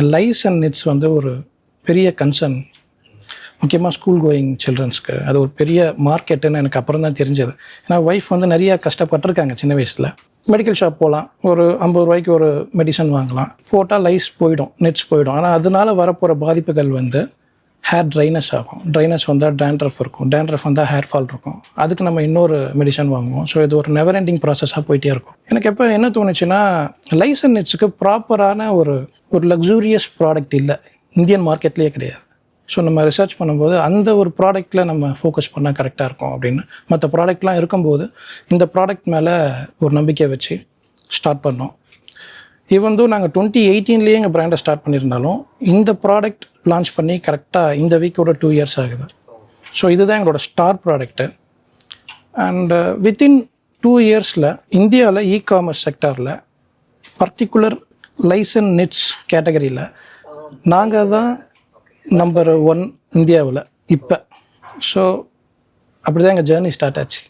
Lies and nits வந்து ஒரு பெரிய கன்சர்ன் முக்கியமாக ஸ்கூல் கோயிங் சில்ட்ரன்ஸ்க்கு அது ஒரு பெரிய மார்க்கெட்டுன்னு எனக்கு அப்புறம் தான் தெரிஞ்சது. ஏன்னா ஒய்ஃப் வந்து நிறையா கஷ்டப்பட்டிருக்காங்க சின்ன வயசில். மெடிக்கல் ஷாப் போகலாம் ஒரு ஐம்பது ரூபாய்க்கு ஒரு மெடிசன் வாங்கலாம். போட்டால் லைஸ் போயிடும் நெட்ஸ் போயிடும். ஆனால் அதனால வரப்போகிற பாதிப்புகள் வந்து ஹேர் ட்ரைனஸ் ஆகும். ட்ரைனஸ் வந்தால் டேண்ட்ரஃப் இருக்கும். டேண்ட்ரஃப் வந்தால் ஹேர் ஃபால் இருக்கும். அதுக்கு நம்ம இன்னொரு மெடிசன் வாங்குவோம். ஸோ இது ஒரு நெவர் எண்டிங் ப்ராசஸாக போயிட்டே இருக்கும். எனக்கு எப்போ என்ன தோணுச்சுன்னா லைசன் நெட்ஸுக்கு ப்ராப்பரான ஒரு ஒரு லக்ஸூரியஸ் ப்ராடக்ட் இல்லை. இந்தியன் மார்க்கெட்லேயே கிடையாது. ஸோ நம்ம ரிசர்ச் பண்ணும்போது அந்த ஒரு ப்ராடக்ட்டில் நம்ம ஃபோக்கஸ் பண்ணால் கரெக்டாக இருக்கும் அப்படின்னு. மற்ற ப்ராடக்ட்லாம் இருக்கும்போது இந்த ப்ராடக்ட் மேலே ஒரு நம்பிக்கை வச்சு ஸ்டார்ட் பண்ணோம். ஈவன் தோ நாங்கள் டுவெண்ட்டி எயிட்டீன்லேயே எங்கள் ப்ராண்டை ஸ்டார்ட் பண்ணியிருந்தாலும் இந்த ப்ராடக்ட் லான்ச் பண்ணி கரெக்டாக இந்த வீக்கோட டூ இயர்ஸ் ஆகுது. ஸோ இதுதான் எங்களோட star product and within two இயர்ஸில் இந்தியாவில் இ காமர்ஸ் செக்டாரில் பர்டிகுலர் லைசன் நிட்ஸ் கேட்டகரியில் நாங்கள் தான் நம்பர் ஒன் இந்தியாவில் இப்போ. ஸோ அப்படி தான் எங்கள் ஜேர்னி ஸ்டார்ட் ஆச்சு.